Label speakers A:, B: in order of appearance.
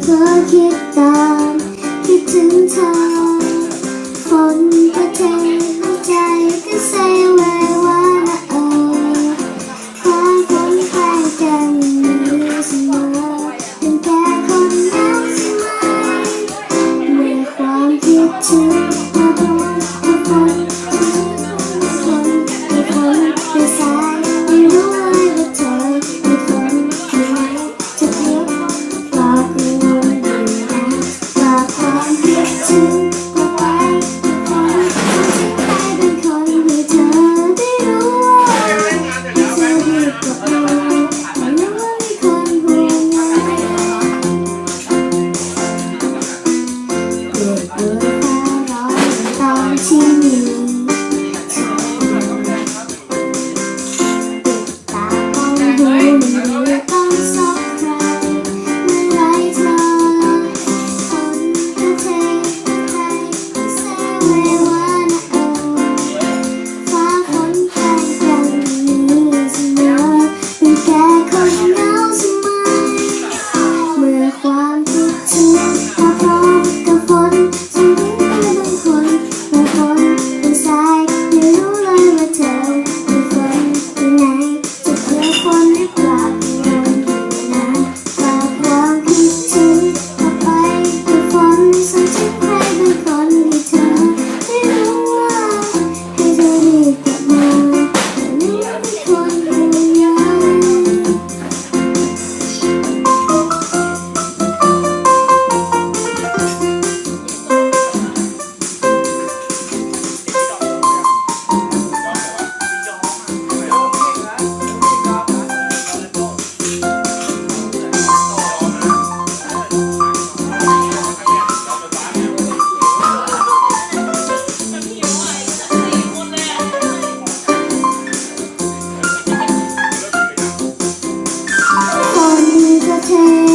A: forget that he didn't tell. see. time.